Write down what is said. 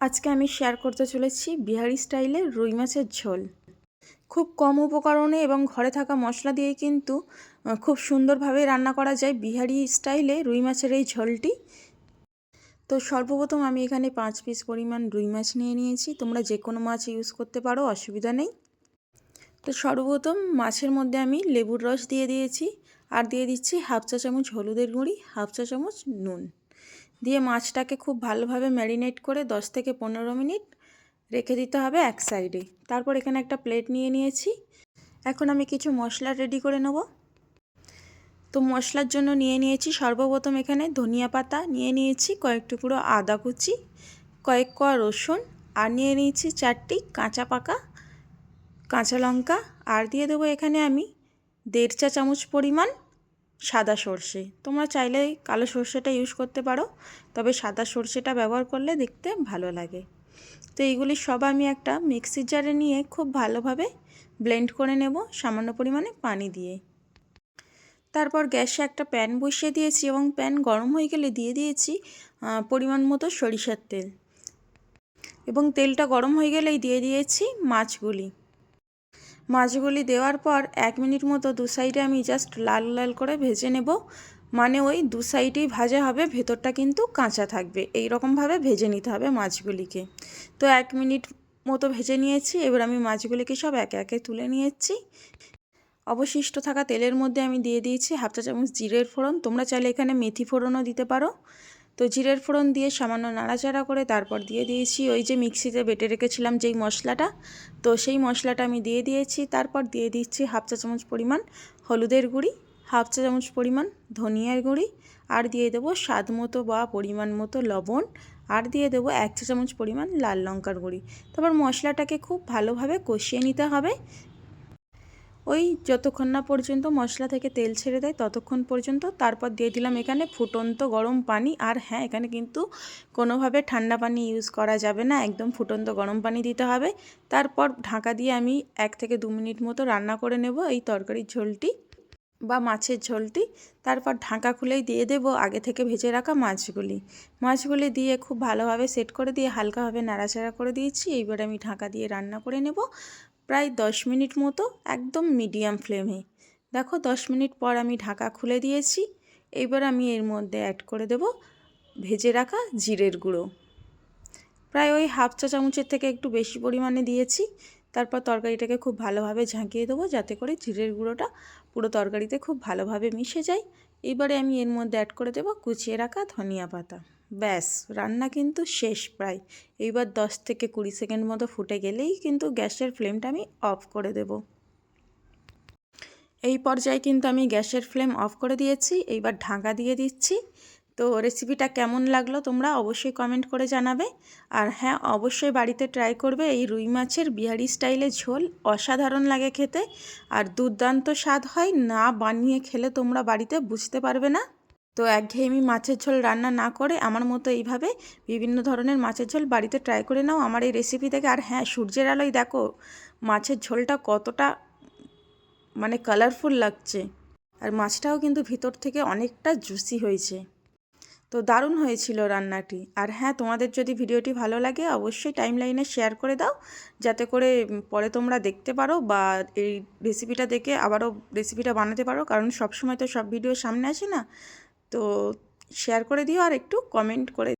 আজকে আমি শেয়ার করতে চলেছি বিহারি স্টাইলে রুই মাছের ঝোল। খুব কম উপকরণে এবং ঘরে থাকা মশলা দিয়ে কিন্তু খুব সুন্দরভাবে রান্না করা যায় বিহারি স্টাইলে রুই মাছের এই ঝোলটি। তো সর্বপ্রথম আমি এখানে পাঁচ পিস পরিমাণ রুই মাছ নিয়ে নিয়েছি। তোমরা যে কোনো মাছ ইউজ করতে পারো, অসুবিধা নেই। তো সর্বপ্রথম মাছের মধ্যে আমি লেবুর রস দিয়ে দিয়েছি। আর দিয়ে দিচ্ছি হাফ চা চামচ হলুদের গুঁড়ি, হাফ চা চামচ নুন। দিয়ে মাছটাকে খুব ভালোভাবে ম্যারিনেট করে দশ থেকে পনেরো মিনিট রেখে দিতে হবে এক সাইডে। তারপর এখানে একটা প্লেট নিয়ে নিয়েছি। এখন আমি কিছু মশলা রেডি করে নেব। তো মশলার জন্য নিয়ে নিয়েছি সর্বপ্রথম এখানে ধনিয়া পাতা, নিয়ে নিয়েছি কয়েক টুকরো আদা কুচি, কয়েক কোয়া রসুন, আর নিয়ে নিয়েছি চারটি কাঁচা পাকা কাঁচা লঙ্কা। আর দিয়ে দেবো এখানে আমি দেড় চা চামচ পরিমাণ সাদা সর্ষে। তোমরা চাইলে কালো সর্ষেটা ইউজ করতে পারো, তবে সাদা সর্ষেটা ব্যবহার করলে দেখতে ভালো লাগে। তো এইগুলি সব আমি একটা মিক্সির জারে নিয়ে খুব ভালোভাবে ব্লেন্ড করে নেব সামান্য পরিমাণে পানি দিয়ে। তারপর গ্যাসে একটা প্যান বসিয়ে দিয়েছি এবং প্যান গরম হয়ে গেলে দিয়ে দিয়েছি পরিমাণ মতো সরিষার তেল। এবং তেলটা গরম হয়ে গেলেই দিয়ে দিয়েছি মাছগুলি। মাছগুলি দেওয়ার পর এক মিনিট মতো দু সাইডে আমি জাস্ট লাল লাল করে ভেজে নেব। মানে ওই দু সাইডেই ভাজা হবে, ভেতরটা কিন্তু কাঁচা থাকবে। এই রকমভাবে ভেজে নিতে হবে মাছগুলিকে। তো এক মিনিট মতো ভেজে নিয়েছি, এবার আমি মাছগুলিকে সব একে একে তুলে নিয়েছি। অবশিষ্ট থাকা তেলের মধ্যে আমি দিয়ে দিয়েছি হাফ চা চামচ জিরের ফোড়ন। তোমরা চাইলে এখানে মেথি ফোড়নও দিতে পারো। তো জিরের ফোড়ন দিয়ে সামান্য নাড়াচাড়া করে তারপর দিয়ে দিয়েছি ওই যে মিক্সিতে বেটে রেখেছিলাম যেই মশলাটা। তো সেই মশলাটা আমি দিয়ে দিয়েছি, তারপর দিয়ে দিচ্ছি হাফ চা চামচ পরিমাণ হলুদের গুঁড়ি, হাফ চা চামচ পরিমাণ ধনিয়ার গুঁড়ি, আর দিয়ে দেবো স্বাদ মতো বা পরিমাণ মতো লবণ, আর দিয়ে দেবো এক চা চামচ পরিমাণ লাল লঙ্কার গুঁড়ি। তারপর মশলাটাকে খুব ভালোভাবে কষিয়ে নিতে হবে। ওই যতক্ষণ না পর্যন্ত মশলা থেকে তেল ছেড়ে দেয়, ততক্ষণ পর্যন্ত তারপর দিয়ে দিলাম এখানে ফুটন্ত গরম পানি। আর হ্যাঁ এখানে কিন্তু কোনোভাবে ঠান্ডা পানি ইউজ করা যাবে না, একদম ফুটন্ত গরম পানি দিতে হবে। তারপর ঢাকা দিয়ে আমি এক থেকে দু মিনিট মতো রান্না করে নেব এই তরকারির ঝোলটি বা মাছের ঝোলটি। তারপর ঢাকা খুলেই দিয়ে দেব আগে থেকে ভেজে রাখা মাছগুলি। মাছগুলি দিয়ে খুব ভালোভাবে সেট করে দিয়ে হালকাভাবে নাড়াচাড়া করে দিয়েছি। এইবার আমি ঢাকা দিয়ে রান্না করে নেব। প্রায় দশ মিনিট মতো একদম মিডিয়াম ফ্লেমে। দেখো, দশ মিনিট পর আমি ঢাকা খুলে দিয়েছি। এইবার আমি এর মধ্যে অ্যাড করে দেব ভেজে রাখা জিরের গুঁড়ো। প্রায় ওই হাফ চা চামচের থেকে একটু বেশি পরিমাণে দিয়েছি। তারপর তরকারিটাকে খুব ভালোভাবে ঝাঁকিয়ে দেবো যাতে করে জিরের গুঁড়োটা পুরো তরকারিতে খুব ভালোভাবে মিশে যায়। এবারে আমি এর মধ্যে অ্যাড করে দেবো কুচিয়ে রাখা ধনিয়া পাতা। ব্যাস, রান্না কিন্তু শেষ প্রায়। এইবার দশ থেকে কুড়ি সেকেন্ড মতো ফুটে গেলেই কিন্তু গ্যাসের ফ্লেমটা আমি অফ করে দেব। এই পর্যায়ে কিন্তু আমি গ্যাসের ফ্লেম অফ করে দিয়েছি, এইবার ঢাকা দিয়ে দিচ্ছি। তো রেসিপিটা কেমন লাগল তোমরা অবশ্যই কমেন্ট করে জানাবে। আর হ্যাঁ অবশ্যই বাড়িতে ট্রাই করবে এই রুই মাছের বিহারি স্টাইলে ঝোল, অসাধারণ লাগে খেতে। আর দুর্দান্ত স্বাদ হয় না বানিয়ে খেলে তোমরা বাড়িতে বুঝতে পারবে না। তো একঘেয়েমি মাছের ঝোল রান্না না করে আমার মতো এইভাবে বিভিন্ন ধরনের মাছের ঝোল বাড়িতে ট্রাই করে নাও। আমার এই রেসিপি থেকে আর হ্যাঁ সূর্যের আলোয় দেখো, মাছের ঝোলটা কতটা মানে কালারফুল লাগছে। আর মাছটাও কিন্তু ভিতর থেকে অনেকটা জুসি হয়েছে। তো দারুণ হয়েছিল রান্নাটি। আর হ্যাঁ তোমাদের যদি ভিডিওটি ভালো লাগে, অবশ্যই টাইম লাইনে শেয়ার করে দাও, যাতে করে পরে তোমরা দেখতে পারো বা এই রেসিপিটা দেখে আবারও রেসিপিটা বানাতে পারো। কারণ সবসময় তো সব ভিডিও সামনে আসে না। তো শেয়ার করে দিও আর একটু কমেন্ট করে